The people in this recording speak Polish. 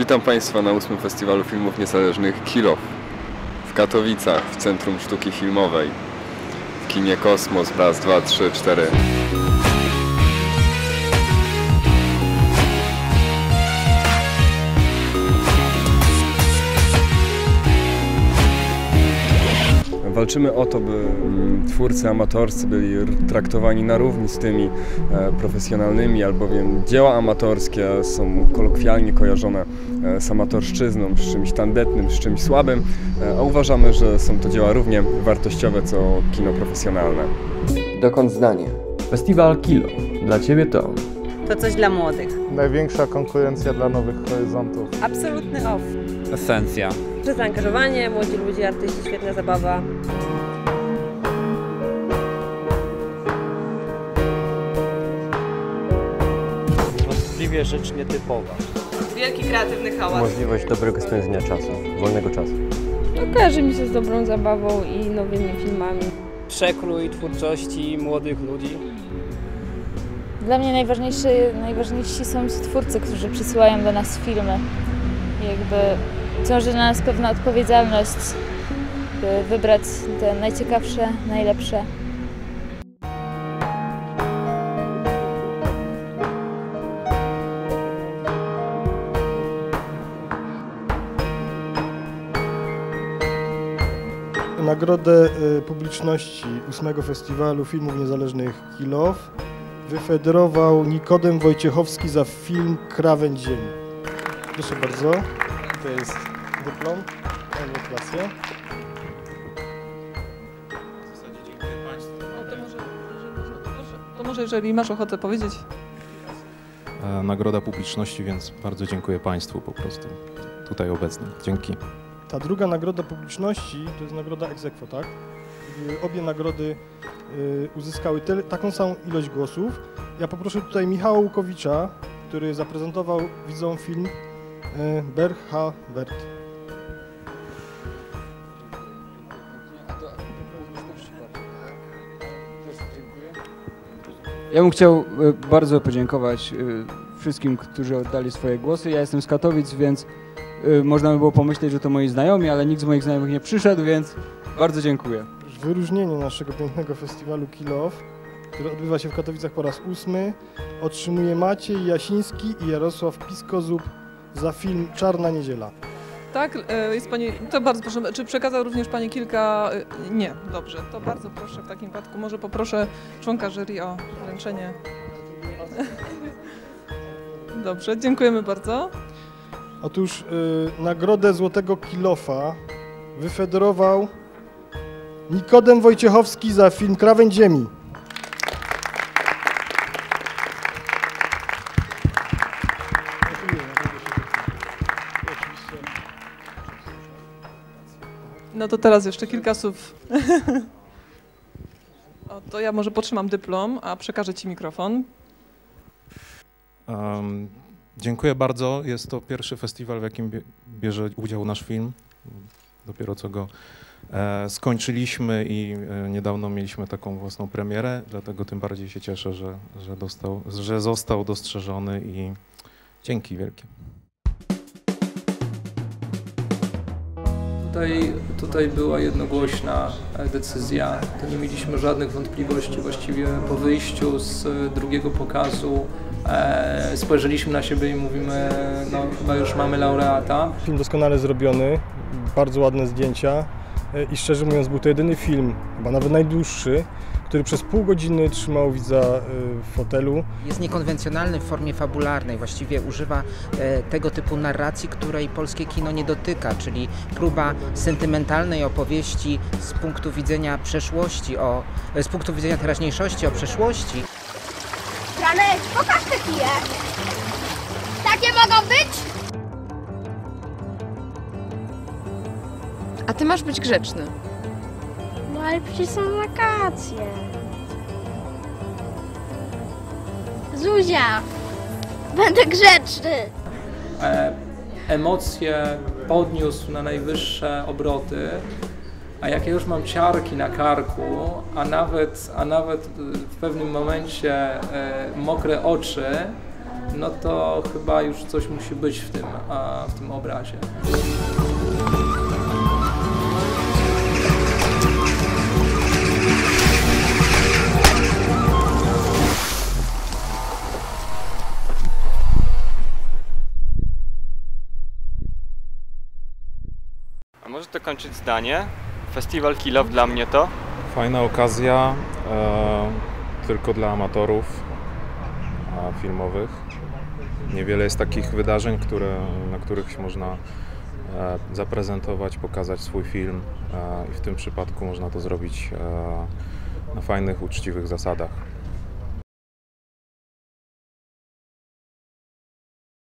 Witam Państwa na ósmym Festiwalu Filmów Niezależnych Kilow w Katowicach, w Centrum Sztuki Filmowej, w kinie Kosmos, raz, dwa, trzy, cztery. Walczymy o to, by twórcy amatorscy byli traktowani na równi z tymi e, profesjonalnymi, albowiem dzieła amatorskie są kolokwialnie kojarzone e, z amatorszczyzną, z czymś tandetnym, z czymś słabym, e, a uważamy, że są to dzieła równie wartościowe co kino profesjonalne. Dokąd zdanie? Festiwal Kilo. Dla Ciebie to To coś dla młodych. Największa konkurencja dla nowych horyzontów. Absolutny off. Esencja. Duże zaangażowanie, młodzi ludzie, artyści, świetna zabawa. Niewątpliwie rzecz nietypowa. Wielki kreatywny hałas. Możliwość dobrego spędzenia czasu, wolnego czasu. No, kojarzy mi się z dobrą zabawą i nowymi filmami. Przekrój twórczości młodych ludzi. Dla mnie najważniejsi są twórcy, którzy przysyłają do nas filmy. Jakby ciąży na nas pewna odpowiedzialność, by wybrać te najciekawsze, najlepsze. Nagrodę y, publiczności ósmego Festiwalu Filmów Niezależnych Kilow wyfederował Nikodem Wojciechowski za film Krawędź Ziemi. Proszę bardzo, to jest dyplom. Mam gratulacje. To może jeżeli masz ochotę powiedzieć. e, nagroda publiczności, więc bardzo dziękuję Państwu po prostu tutaj obecnym. Dzięki. Ta druga nagroda publiczności to jest nagroda ex aequo, tak? Obie nagrody y, uzyskały tyle, taką samą ilość głosów. Ja poproszę tutaj Michała Łukowicza, który zaprezentował widzom film y, Bercha Wert. Ja bym chciał e, bardzo podziękować e, wszystkim, którzy oddali swoje głosy. Ja jestem z Katowic, więc e, można by było pomyśleć, że to moi znajomi, ale nikt z moich znajomych nie przyszedł, więc bardzo dziękuję. Wyróżnienie naszego pięknego festiwalu Kilow, który odbywa się w Katowicach po raz ósmy, otrzymuje Maciej Jasiński i Jarosław Piskozub za film Czarna Niedziela. Tak, e, jest Pani, to bardzo proszę, czy przekazał również Pani kilka, e, nie, dobrze, to bardzo proszę w takim wypadku, może poproszę członka jury o wręczenie. Dobrze, dziękujemy bardzo. Otóż y, nagrodę Złotego Kilofa wyfederował Nikodem Wojciechowski za film Krawędź Ziemi. No to teraz jeszcze kilka słów. O, to ja może potrzymam dyplom, a przekażę Ci mikrofon. Um, dziękuję bardzo. Jest to pierwszy festiwal, w jakim bie- bierze udział nasz film. Dopiero co go e, skończyliśmy i e, niedawno mieliśmy taką własną premierę, dlatego tym bardziej się cieszę, że, że, dostał, że został dostrzeżony i dzięki wielkie. Tutaj, tutaj była jednogłośna e, decyzja. Nie mieliśmy żadnych wątpliwości. Właściwie po wyjściu z e, drugiego pokazu e, spojrzeliśmy na siebie i mówimy, no chyba już mamy laureata. Film doskonale zrobiony, bardzo ładne zdjęcia y, i szczerze mówiąc był to jedyny film, chyba nawet najdłuższy, który przez pół godziny trzymał widza y, w fotelu. Jest niekonwencjonalny w formie fabularnej, właściwie używa e, tego typu narracji, której polskie kino nie dotyka, czyli próba sentymentalnej opowieści z punktu widzenia przeszłości, o, e, z punktu widzenia teraźniejszości o przeszłości. Franek, pokaż te kije! Takie mogą być? A ty masz być grzeczny. Ale przecież są wakacje. Zuzia, będę grzeczny. E, emocje podniósł na najwyższe obroty, a jak ja już mam ciarki na karku, a nawet, a nawet w pewnym momencie e, mokre oczy, no to chyba już coś musi być w tym, a, w tym obrazie. Może to kończyć zdanie? Festiwal Kilow dla mnie to? Fajna okazja, e, tylko dla amatorów filmowych. Niewiele jest takich wydarzeń, które, na których można e, zaprezentować, pokazać swój film e, i w tym przypadku można to zrobić e, na fajnych, uczciwych zasadach.